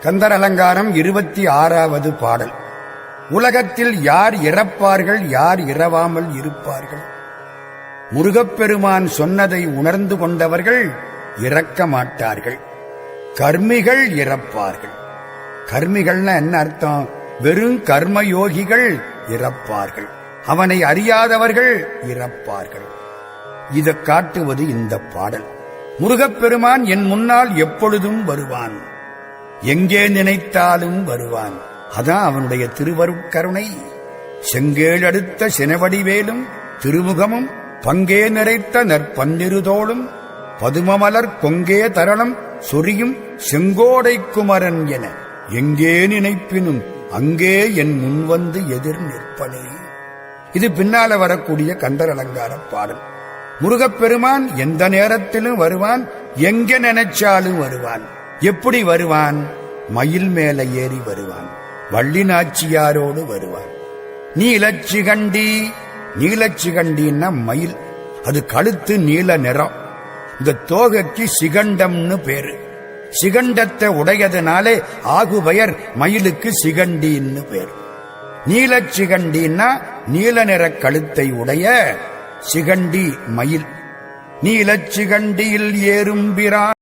கந்தர் அலங்காரம் இருபத்தி ஆறாவது பாடல். உலகத்தில் யார் இறப்பார்கள் யார் இறவாமல் இருப்பார்கள்? முருகப்பெருமான் சொன்னதை உணர்ந்து கொண்டவர்கள் இறக்க மாட்டார்கள். கர்மிகள் இறப்பார்கள். கர்மிகள்னா என்ன அர்த்தம்? வெறும் கர்மயோகிகள் இறப்பார்கள். அவனை அறியாதவர்கள் இறப்பார்கள். இதை காட்டுவது இந்த பாடல். முருகப்பெருமான் என் முன்னால் எப்பொழுதும் வருவான். எங்கே நினைத்தாலும் வருவான். அதான் அவனுடைய திருவருட்கருணை செங்கேழடுத்த சினவடிவேலும் திருமுகமும் பங்கே நிறைத்த நற்பன்னிருதோளும் பதுமமலர் கொங்கே தரணம் சொரியும் செங்கோடை குமரன் என எங்கே நினைப்பினும் அங்கே என் முன்வந்து எதிர் நிற்பனே. இது பின்னால வரக்கூடிய கண்டர் அலங்கார பாடல். முருகப்பெருமான் எந்த நேரத்திலும் வருவான் எங்க நினைச்சாலும் வருவான். எப்படி வருவான்? மயில் மேல ஏறி வருவான். வள்ளி நாச்சியாரோடு வருவான் நீலச்சிகண்டி நீலச்சிகண்டின்னா மயில். அது கழுத்து நீல நிறம். இந்த தோகைக்கு சிகண்டம்னு பேரு. சிகண்டத்தை உடையதுனாலே ஆகுபெயர் மயிலுக்கு சிகண்டின்னு பேர். நீலச்சிகண்டின்னா நீல நிற கழுத்தை உடைய சிகண்டி மயில். நீலச்சிகண்டியில் ஏறும் பிரான்